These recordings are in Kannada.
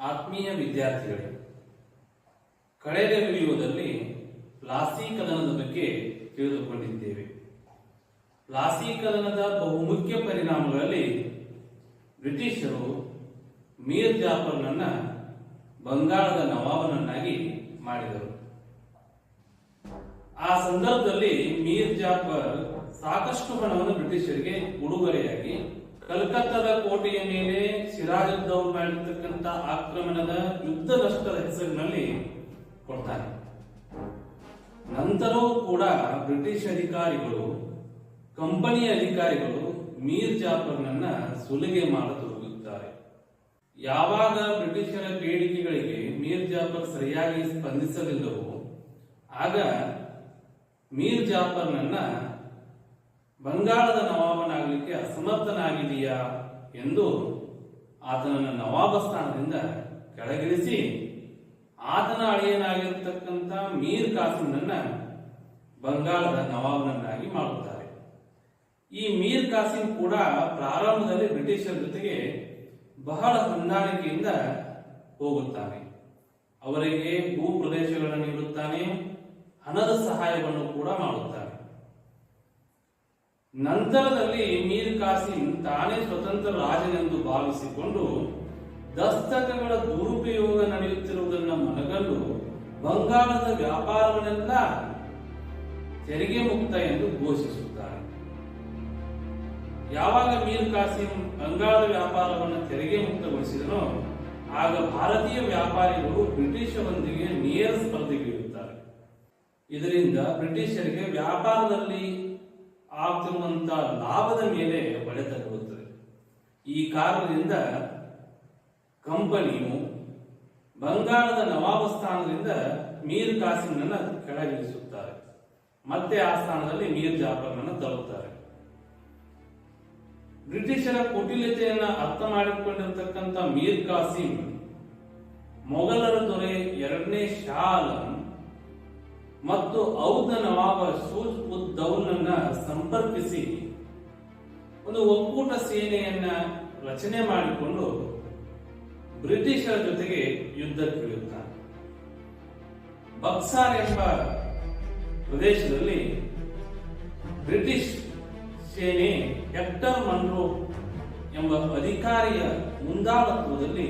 ಆತ್ಮೀಯ ವಿದ್ಯಾರ್ಥಿಗಳೇ, ಕಳೆದ ವಿಡಿಯೋದಲ್ಲಿ ಕದನದ ಬಗ್ಗೆ ತಿಳಿದುಕೊಂಡಿದ್ದೇವೆ. ಕದನದ ಬಹುಮುಖ್ಯ ಪರಿಣಾಮಗಳಲ್ಲಿ ಬ್ರಿಟಿಷರು ಮೀರ್ ಜಾಫರ್ನನ್ನ ಬಂಗಾಳದ ನವಾಬನನ್ನಾಗಿ ಮಾಡಿದರು. ಆ ಸಂದರ್ಭದಲ್ಲಿ ಮೀರ್ ಜಾಫರ್ ಸಾಕಷ್ಟು ಹಣವನ್ನು ಬ್ರಿಟಿಷರಿಗೆ ಉಡುಗೊರೆಯಾಗಿ ಕಲ್ಕತ್ತಾದ ಕೋಟೆಯ ಮೇಲೆ ಸಿರಾಜುದ್ದೌಲ್ ಮಾಡಿರ್ತಕ್ಕಂಥ ಆಕ್ರಮಣದ ಯುದ್ಧ ನಷ್ಟದ ಹೆಸರಿನಲ್ಲಿ ಕೊಡ್ತಾರೆ. ನಂತರವೂ ಕೂಡ ಬ್ರಿಟಿಷ್ ಅಧಿಕಾರಿಗಳು ಕಂಪನಿ ಅಧಿಕಾರಿಗಳು ಮೀರ್ ಜಾಫರ್ನನ್ನ ಸುಲಿಗೆ ಮಾಡತೊಡಗುತ್ತಾರೆ ಯಾವಾಗ ಬ್ರಿಟಿಷರ ಬೇಡಿಕೆಗಳಿಗೆ ಮೀರ್ ಜಾಫರ್ ಸರಿಯಾಗಿ ಸ್ಪಂದಿಸಲಿಲ್ಲವೋ, ಆಗ ಮೀರ್ ಜಾಫರ್ನನ್ನ ಬಂಗಾಳದ ನವಾಬನಾಗಲಿಕ್ಕೆ ಅಸಮರ್ಥನಾಗಿದೆಯಾ ಎಂದು ಆತನನ್ನು ನವಾಬ ಸ್ಥಾನದಿಂದ ಕೆಳಗಿಳಿಸಿ ಆತನ ಅಳಿಯನಾಗಿರ್ತಕ್ಕಂಥ ಮೀರ್ ಕಾಸಿಂನನ್ನ ಬಂಗಾಳದ ನವಾಬನನ್ನಾಗಿ ಮಾಡುತ್ತಾರೆ. ಈ ಮೀರ್ ಕಾಸಿಂ ಕೂಡ ಪ್ರಾರಂಭದಲ್ಲಿ ಬ್ರಿಟಿಷರ ಜೊತೆಗೆ ಬಹಳ ಹೊಂದಾಣಿಕೆಯಿಂದ ಹೋಗುತ್ತಾನೆ. ಅವರಿಗೆ ಭೂ ಪ್ರದೇಶಗಳನ್ನು ನೀಡುತ್ತಾನೆ, ಹಣದ ಸಹಾಯವನ್ನು ಕೂಡ ಮಾಡುತ್ತಾನೆ ನಂತರದಲ್ಲಿ ಮೀರ್ ಕಾಸಿಂ ತಾನೇ ಸ್ವತಂತ್ರ ರಾಜನೆಂದು ಭಾವಿಸಿಕೊಂಡು ದಸ್ತಕಗಳ ದುರುಪಯೋಗ ನಡೆಯುತ್ತಿರುವುದನ್ನು ಮನಗಂಡು ಬಂಗಾಳದ ವ್ಯಾಪಾರಗಳೆಲ್ಲ ತೆರಿಗೆ ಮುಕ್ತ ಎಂದು ಘೋಷಿಸುತ್ತಾರೆ. ಯಾವಾಗ ಮೀರ್ ಕಾಸಿಂ ಬಂಗಾಳದ ವ್ಯಾಪಾರವನ್ನು ತೆರಿಗೆ ಮುಕ್ತಗೊಳಿಸಿದನೋ, ಆಗ ಭಾರತೀಯ ವ್ಯಾಪಾರಿಗಳು ಬ್ರಿಟಿಷರೊಂದಿಗೆ ನೇರ ಸ್ಪರ್ಧೆಗಿಳಿಯುತ್ತಾರೆ ಇದರಿಂದ ಬ್ರಿಟಿಷರಿಗೆ ವ್ಯಾಪಾರದಲ್ಲಿ ಆಗ್ತಿರುವಂತಹ ಲಾಭದ ಮೇಲೆ ಬೀಳುತ್ತದೆ. ಈ ಕಾರಣದಿಂದ ಕಂಪನಿಯು ಬಂಗಾಳದ ನವಾಬ ಸ್ಥಾನದಿಂದ ಮೀರ್ ಕಾಸಿಂನನ್ನ ಕೆಳಗಿಳಿಸುತ್ತಾರೆ. ಮತ್ತೆ ಆ ಸ್ಥಾನದಲ್ಲಿ ಮೀರ್ ಜಾಫರ್ನನ್ನು ತರುತ್ತಾರೆ. ಬ್ರಿಟಿಷರ ಕುಟಿಲತೆಯನ್ನ ಅರ್ಥ ಮಾಡಿಕೊಂಡಿರತಕ್ಕಂಥ ಮೀರ್ ಕಾಸಿಂ ಮೊಘಲರ ದೊರೆ ಎರಡನೇ ಶಾ ಮತ್ತು ಔದ ನವಾಬ ಸೂಜ್ ಉದ್ ದೌಲನ್ನ ಸಂಪರ್ಕಿಸಿ ಒಂದು ಒಕ್ಕೂಟ ಸೇನೆಯನ್ನ ರಚನೆ ಮಾಡಿಕೊಂಡು ಬ್ರಿಟಿಷರ ಜೊತೆಗೆ ಯುದ್ಧಕ್ಕಿಳಿಯುತ್ತಾನೆ ಬಕ್ಸಾರ್ ಎಂಬ ಪ್ರದೇಶದಲ್ಲಿ ಬ್ರಿಟಿಷ್ ಸೇನೆ ಹೆಕ್ಟರ್ ಮನ್ರೋ ಎಂಬ ಅಧಿಕಾರಿಯ ಮುಂದಾಳತ್ವದಲ್ಲಿ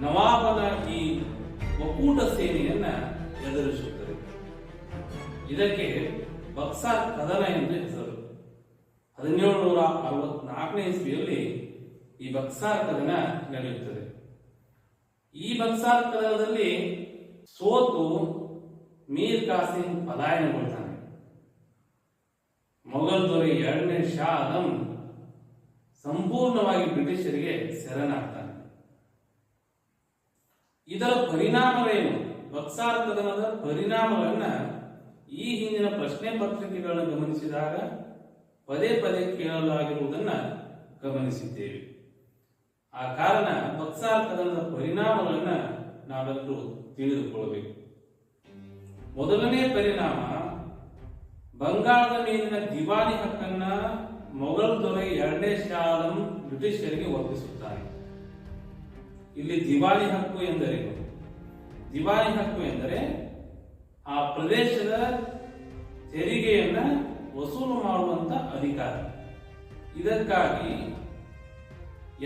ನವಾಬನ ಈ ಒಕ್ಕೂಟ ಸೇನೆಯನ್ನ ಎದುರಿಸುತ್ತದೆ. ಇದಕ್ಕೆ ಬಕ್ಸಾರ್ ಕದನ ಎಂದು ಹೆಸರು. ಹದಿನೇಳು ನೂರ ಅರವತ್ನಾಲ್ಕನೇ ಇಸ್ವಿಯಲ್ಲಿ ಈ ಬಕ್ಸಾರ್ ಕದನ ನಡೆಯುತ್ತದೆ. ಈ ಬಕ್ಸಾರ್ ಕದನದಲ್ಲಿ ಸೋತು ಮೀರ್ ಕಾಸಿಂ ಪಲಾಯನಗೊಳ್ತಾನೆ. ಮೊಘಲ್ ದೊರೆ ಎರಡನೇ ಶಾ ಆಲಂ ಸಂಪೂರ್ಣವಾಗಿ ಬ್ರಿಟಿಷರಿಗೆ ಶರಣಾಗ್ತಾನೆ. ಇದರ ಪರಿಣಾಮವೇನು? ಕದನದ ಪರಿಣಾಮಗಳನ್ನ ಈ ಹಿಂದಿನ ಪ್ರಶ್ನೆ ಪತ್ರಿಕೆಗಳನ್ನು ಗಮನಿಸಿದಾಗ ಪದೇ ಪದೇ ಕೇಳಲಾಗಿರುವುದನ್ನ ಗಮನಿಸಿದ್ದೇವೆ. ಆ ಕಾರಣ ಕದನದ ಪರಿಣಾಮಗಳನ್ನ ನಾವೆಲ್ಲರೂ ತಿಳಿದುಕೊಳ್ಳಬೇಕು. ಮೊದಲನೇ ಪರಿಣಾಮ, ಬಂಗಾಳದ ಮೇಲಿನ ದಿವಾಳಿ ಹಕ್ಕನ್ನ ಮೊಘಲ್ ದೊರೆ ಎರಡನೇ ಶಾಲಂ ಬ್ರಿಟಿಷರಿಗೆ ಒಪ್ಪಿಸುತ್ತಾನೆ ಇಲ್ಲಿ ದಿವಾಳಿ ಹಕ್ಕು ಎಂದರೇನು ದಿವಾಳಿ ಹಕ್ಕು ಎಂದರೆ ಆ ಪ್ರದೇಶದ ತೆರಿಗೆಯನ್ನ ವಸೂಲು ಮಾಡುವಂತ ಅಧಿಕಾರ. ಇದಕ್ಕಾಗಿ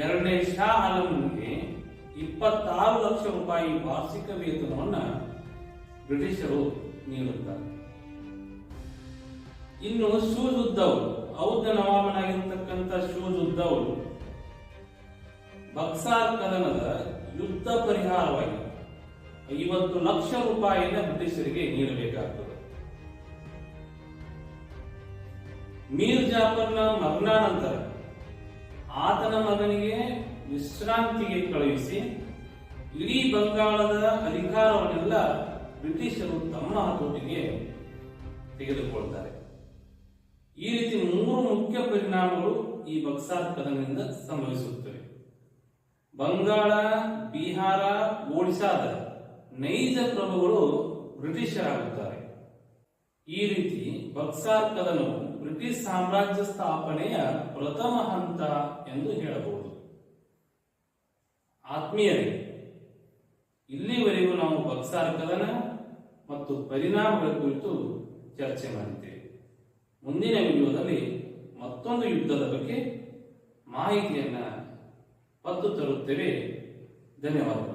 ಎರಡನೇ ಶಾ ಆಲಂಗೆ ಇಪ್ಪತ್ತಾರು ಲಕ್ಷ ರೂಪಾಯಿ ವಾರ್ಷಿಕ ವೇತನವನ್ನ ಬ್ರಿಟಿಷರು ನೀಡುತ್ತಾರೆ. ಇನ್ನು ಶೂಜ್ ಉದ್ದವ್ ಔದ್ಧ ನವಾಬನಾಗಿರ್ತಕ್ಕಂಥ ಶೂಜ್ ಉದ್ದೌಲ್ ಬಕ್ಸಾರ್ ಕದನದ ಯುದ್ಧ ಪರಿಹಾರವಾಗಿ ಐವತ್ತು ಲಕ್ಷ ರೂಪಾಯಿನ ಬ್ರಿಟಿಷರಿಗೆ ನೀಡಬೇಕಾಗ್ತದೆ. ಮೀರ್ ಜಾಫರ್ನ ಮರಣಾನಂತರ ಆತನ ಮಗನಿಗೆ ವಿಶ್ರಾಂತಿಗೆ ಕಳುಹಿಸಿ ಇಡೀ ಬಂಗಾಳದ ಅಧಿಕಾರವನ್ನೆಲ್ಲ ಬ್ರಿಟಿಷರು ತಮ್ಮ ಹತೋಟಿಗೆ ತೆಗೆದುಕೊಳ್ತಾರೆ. ಈ ರೀತಿ ಮೂರು ಮುಖ್ಯ ಪರಿಣಾಮಗಳು ಈ ಬಕ್ಸಾರ್ ಕದನದಿಂದ ಸಂಭವಿಸುತ್ತವೆ. ಬಂಗಾಳ, ಬಿಹಾರ, ಒಡಿಶಾದ ನೈಜ ಪ್ರಭುಗಳು ಬ್ರಿಟಿಷರಾಗುತ್ತಾರೆ. ಈ ರೀತಿ ಬಕ್ಸಾರ್ ಕದನವು ಬ್ರಿಟಿಷ್ ಸಾಮ್ರಾಜ್ಯ ಸ್ಥಾಪನೆಯ ಪ್ರಥಮ ಹಂತ ಎಂದು ಹೇಳಬಹುದು. ಆತ್ಮೀಯರೇ, ಇಲ್ಲಿವರೆಗೂ ನಾವು ಬಕ್ಸಾರ್ ಕದನ ಮತ್ತು ಪರಿಣಾಮಗಳ ಕುರಿತು ಚರ್ಚೆ ಮಾಡಿದ್ದೇವೆ. ಮುಂದಿನ ವಿಡಿಯೋದಲ್ಲಿ ಮತ್ತೊಂದು ಯುದ್ಧದ ಬಗ್ಗೆ ಮಾಹಿತಿಯನ್ನ ಹೊತ್ತು ತರುತ್ತೇವೆ. ಧನ್ಯವಾದಗಳು.